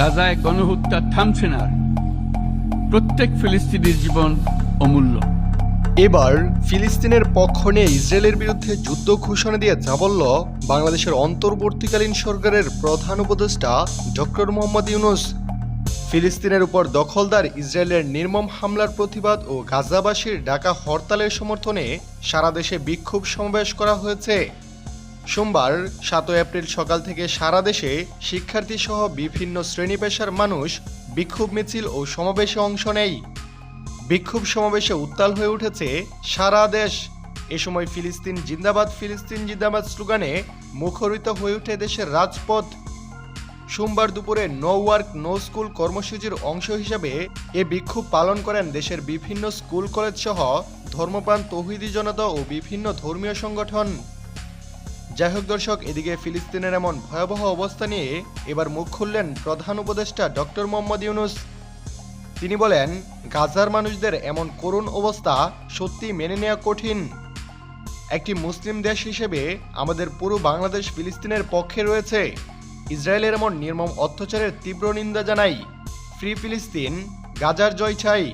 গাজায় গণহত্যা থামছে না প্রত্যেক ফিলিস্তিনির জীবন অমূল্য। এবার ফিলিস্তিনের পক্ষ নিয়ে ইসরায়েলের বিরুদ্ধে যুদ্ধ ঘোষণা দিয়ে যা বলল বাংলাদেশের অন্তর্বর্তীকালীন সরকারের প্রধান উপদেষ্টা ডক্টর মোহাম্মদ ইউনুস। ফিলিস্তিনের উপর দখলদার ইসরায়েলের নির্মম হামলার প্রতিবাদ ও গাজাবাসীর ডাকা হরতালের সমর্থনে সারা দেশে বিক্ষোভ সমাবেশ করা হয়েছে। সোমবার, সাতই এপ্রিল সকাল থেকে সারা দেশে শিক্ষার্থী সহ বিভিন্ন শ্রেণি পেশার মানুষ বিক্ষোভ মিছিল ও সমাবেশে অংশ নেয়। বিক্ষোভ সমাবেশে উত্তাল হয়ে উঠেছে সারা দেশ। এ সময় ফিলিস্তিন জিন্দাবাদ ফিলিস্তিন জিন্দাবাদ স্লোগানে মুখরিত হয়ে ওঠে দেশের রাজপথ। সোমবার দুপুরে নো ওয়ার্ক, নো স্কুল কর্মসূচির অংশ হিসেবে এ বিক্ষোভ পালন করেন দেশের বিভিন্ন স্কুল কলেজ সহ ধর্মপ্রাণ তৌহিদি জনতা ও বিভিন্ন ধর্মীয় সংগঠন। যাই হোক দর্শক, এদিকে ফিলিস্তিনের এমন ভয়াবহ অবস্থা নিয়ে এবার মুখ খুললেন প্রধান উপদেষ্টা ডক্টর মোহাম্মদ ইউনুস। তিনি বলেন, গাজার মানুষদের এমন করুণ অবস্থা সত্যি মেনে নেওয়া কঠিন। একটি মুসলিম দেশ হিসেবে আমাদের পুরো বাংলাদেশ ফিলিস্তিনের পক্ষে রয়েছে। ইসরায়েলের এমন নির্মম অত্যাচারের তীব্র নিন্দা জানাই, ফ্রি ফিলিস্তিন, গাজার জয় চাই।